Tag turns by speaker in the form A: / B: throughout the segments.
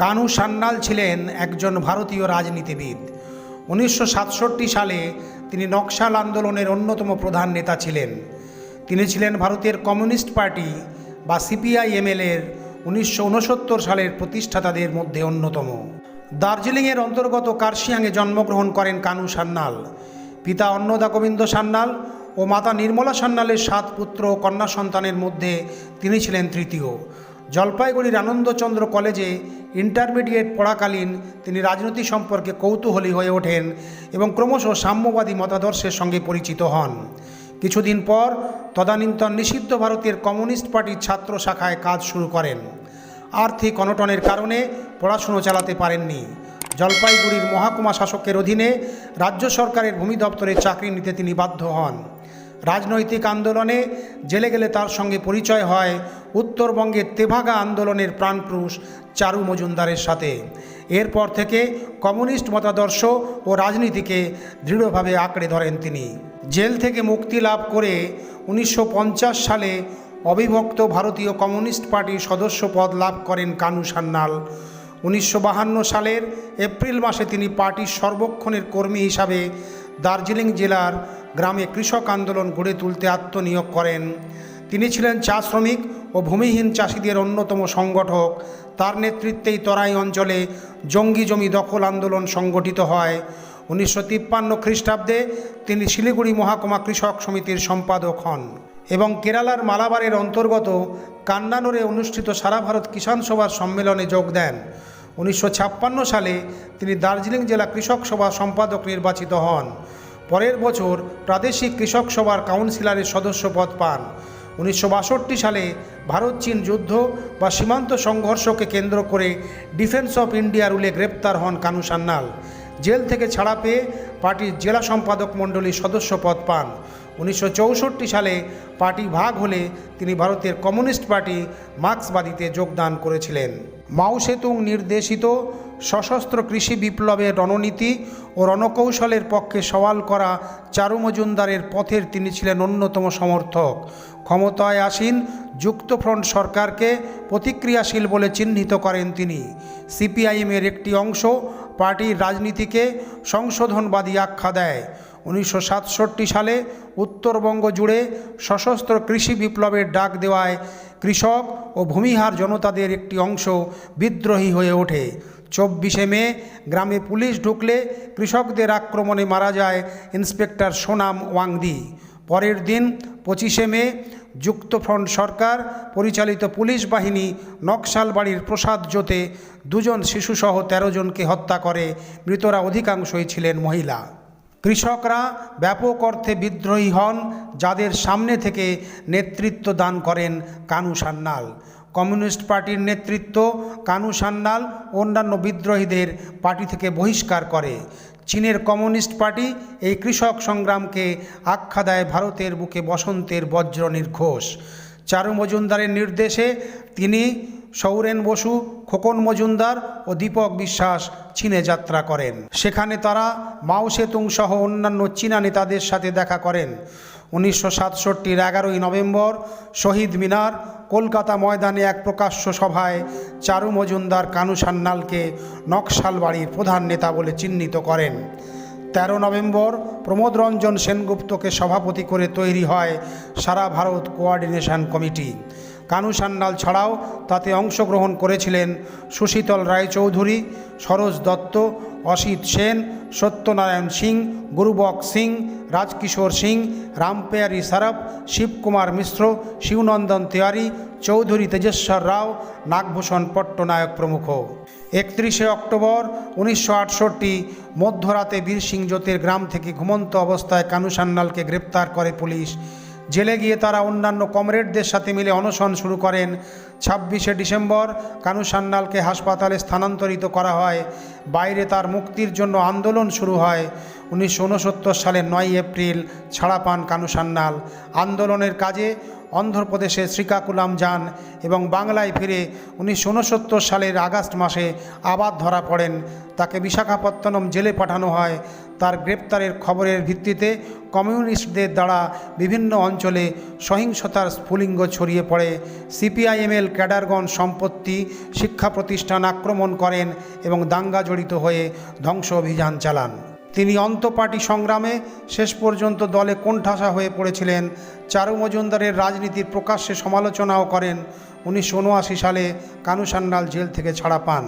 A: কানু সান্যাল ছিলেন একজন ভারতীয় রাজনীতিবিদ। উনিশশো সাতষট্টি সালে তিনি নকশাল আন্দোলনের অন্যতম প্রধান নেতা ছিলেন। তিনি ছিলেন ভারতের কমিউনিস্ট পার্টি বা সিপিআইএমএলের উনিশশো উনসত্তর সালের প্রতিষ্ঠাতাদের মধ্যে অন্যতম। দার্জিলিংয়ের অন্তর্গত কার্শিয়াংয়ে জন্মগ্রহণ করেন কানু সান্যাল পিতা অন্নদা গোবিন্দ সান্যাল ও মাতা নির্মলা সান্যালের সাত পুত্র কন্যা সন্তানের মধ্যে তিনি ছিলেন তৃতীয়। জলপাইগুড়ির আনন্দচন্দ্র কলেজে ইন্টারমিডিয়েট পড়াকালীন তিনি রাজনীতি সম্পর্কে কৌতূহলী হয়ে ওঠেন এবং ক্রমশ সাম্যবাদী মতাদর্শের সঙ্গে পরিচিত হন। কিছুদিন পর তদানীন্তন নিষিদ্ধ ভারতের কমিউনিস্ট পার্টির ছাত্র শাখায় কাজ শুরু করেন। আর্থিক অনটনের কারণে পড়াশুনো চালাতে পারেননি। জলপাইগুড়ির মহাকুমা শাসকের অধীনে রাজ্য সরকারের ভূমি দপ্তরে চাকরি নিতে তিনি বাধ্য হন। রাজনৈতিক আন্দোলনে জেলে গেলে তার সঙ্গে পরিচয় হয় উত্তরবঙ্গের তেভাগা আন্দোলনের প্রাণপুরুষ চারু মজুমদারের সাথে। এরপর থেকে কমিউনিস্ট মতাদর্শ ও রাজনীতিকে দৃঢ়ভাবে আঁকড়ে ধরেন তিনি। জেল থেকে মুক্তি লাভ করে উনিশশো পঞ্চাশ সালে অবিভক্ত ভারতীয় কমিউনিস্ট পার্টির সদস্য পদ লাভ করেন কানু সান্যাল। উনিশশো সালের এপ্রিল মাসে তিনি পার্টির সর্বক্ষণের কর্মী হিসাবে দার্জিলিং জেলার গ্রামে কৃষক আন্দোলন গড়ে তুলতে আত্মনিয়োগ করেন। তিনি ছিলেন চা শ্রমিক ও ভূমিহীন চাষিদের অন্যতম সংগঠক। তার নেতৃত্বেই তরাই অঞ্চলে জঙ্গি জমি দখল আন্দোলন সংগঠিত হয়। উনিশশো তিপ্পান্ন খ্রিস্টাব্দে তিনি শিলিগুড়ি মহাকুমা কৃষক সমিতির সম্পাদক হন এবং কেরালার মালাবারের অন্তর্গত কান্নানোরে অনুষ্ঠিত সারা ভারত কিষাণ সভার সম্মেলনে যোগ দেন। উনিশশো ছাপ্পান্ন সালে তিনি দার্জিলিং জেলা কৃষক সভা সম্পাদক নির্বাচিত হন। পরের বছর প্রাদেশিক কৃষক সভার কাউন্সিলরের সদস্য পদ পান। উনিশশো বাষট্টি সালে ভারত চীন যুদ্ধ বা সীমান্ত সংঘর্ষকে কেন্দ্র করে ডিফেন্স অফ ইন্ডিয়া রুলে গ্রেপ্তার হন কানু সান্যাল জেল থেকে ছাড়া পেয়ে পার্টির জেলা সম্পাদক মণ্ডলীর সদস্য পদ পান। উনিশশো চৌষট্টি সালে পার্টি ভাগ হলে তিনি ভারতের কমিউনিস্ট পার্টি মার্ক্সবাদীতে যোগদান করেছিলেন। মাও সেতুং নির্দেশিত সশস্ত্র কৃষি বিপ্লবের রণনীতি ও রণকৌশলের পক্ষে সওয়াল করা চারু মজুমদারের পথের তিনি ছিলেন অন্যতম সমর্থক। ক্ষমতায় আসীন যুক্তফ্রন্ট সরকারকে প্রতিক্রিয়াশীল বলে চিহ্নিত করেন তিনি। সিপিআইএমের একটি অংশ পার্টির রাজনীতিকে সংশোধনবাদী আখ্যা দেয়। উনিশশো সাতষট্টি সালে উত্তরবঙ্গ জুড়ে সশস্ত্র কৃষি বিপ্লবের ডাক দেওয়ায় কৃষক ও ভূমিহার জনতাদের একটি অংশ বিদ্রোহী হয়ে ওঠে। চব্বিশে মে গ্রামে পুলিশ ঢুকলে কৃষকদের আক্রমণে মারা যায় ইন্সপেক্টর সোনাম ওয়াংদি। পরের দিন পঁচিশে মে যুক্তফ্রন্ট সরকার, পরিচালিত পুলিশ বাহিনী নকশালবাড়ির প্রসাদ জোতে দুজন শিশুসহ তেরো জনকে হত্যা করে। মৃতরা অধিকাংশই ছিলেন মহিলা। কৃষকরা ব্যাপক অর্থে বিদ্রোহী হন, যাদের সামনে থেকে নেতৃত্ব দান করেন কানু সান্যাল। কমিউনিস্ট পার্টির নেতৃত্ব কানু সান্যাল অন্যান্য বিদ্রোহীদের পার্টি থেকে বহিষ্কার করে। চীনের কমিউনিস্ট পার্টি এই কৃষক সংগ্রামকে আখ্যা দেয় ভারতের বুকে বসন্তের বজ্র নির্ঘোষ চারু মজুমদারের নির্দেশে তিনি সৌরেন বসু, খোকন মজুমদার ও দীপক বিশ্বাস চীনে যাত্রা করেন। সেখানে তারা মাও সেতুং সহ অন্যান্য চীনা নেতাদের সাথে দেখা করেন। উনিশশো সাতষট্টির এগারোই নভেম্বর শহীদ মিনার কলকাতা ময়দানে এক প্রকাশ্য সভায় চারু মজুমদার কানু সান্যালকে নকশালবাড়ির প্রধান নেতা বলে চিহ্নিত করেন। তেরো নভেম্বর প্রমোদ রঞ্জন সেনগুপ্তকে সভাপতি করে তৈরি হয় সারা ভারত কোয়ার্ডিনেশন কমিটি। কানু সান্যাল ছাড়াও তাতে অংশগ্রহণ করেছিলেন সুশীতল রায়চৌধুরী, সরোজ দত্ত, অসিত সেন, সত্যনারায়ণ সিং, গুরুবক সিং, রাজকিশোর সিং, রামপেয়ারি সারফ, শিবকুমার মিশ্র, শিবনন্দন তেওয়ারি, চৌধুরী তেজেশ্বর রাও, নাগভূষণ পট্টনায়ক প্রমুখ। একত্রিশে অক্টোবর উনিশশো আটষট্টি মধ্যরাতে বীর জ্যোতির গ্রাম থেকে ঘুমন্ত অবস্থায় কানু সান্যালকে গ্রেপ্তার করে পুলিশ। জেলে গিয়ে তারা অন্যান্য কমরেডদের সাথে মিলে অনশন শুরু করেন। ছাব্বিশে ডিসেম্বর কানু সান্যালকে হাসপাতালে স্থানান্তরিত করা হয়। বাইরে তার মুক্তির জন্য আন্দোলন শুরু হয়। উনিশশো উনসত্তর সালের নয় এপ্রিল ছাড়া পান কানু সান্যাল আন্দোলনের কাজে অন্ধ্রপ্রদেশে শ্রীকাকুলাম যান এবং বাংলায় ফিরে উনিশশো উনসত্তর সালের আগস্ট মাসে আবার ধরা পড়েন। তাকে বিশাখাপত্তনম জেলে পাঠানো হয়। তার গ্রেপ্তারের খবরের ভিত্তিতে কমিউনিস্টদের দ্বারা বিভিন্ন অঞ্চলে সহিংসতার স্ফুলিঙ্গ ছড়িয়ে পড়ে। সিপিআইএমএল ক্যাডারগণ সম্পত্তি, শিক্ষা প্রতিষ্ঠান আক্রমণ করেন এবং দাঙ্গা জড়িত হয়ে ধ্বংস অভিযান চালান। তিনি অন্তপার্টি সংগ্রামে শেষ পর্যন্ত দলে কোণঠাসা হয়ে পড়েছিলেন। চারু মজুমদারের রাজনীতির প্রকাশ্যে সমালোচনাও করেন। উনিশশো উনআশি সালে কানু সান্যাল জেল থেকে ছাড়া পান।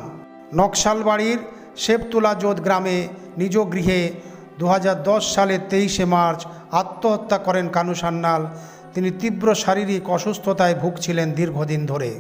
A: নকশালবাড়ির শেবতুলা জোত গ্রামে নিজ গৃহে দু হাজার দশ সালের তেইশে মার্চ আত্মহত্যা করেন কানু সান্যাল তিনি তীব্র শারীরিক অসুস্থতায় ভুগছিলেন দীর্ঘদিন ধরে।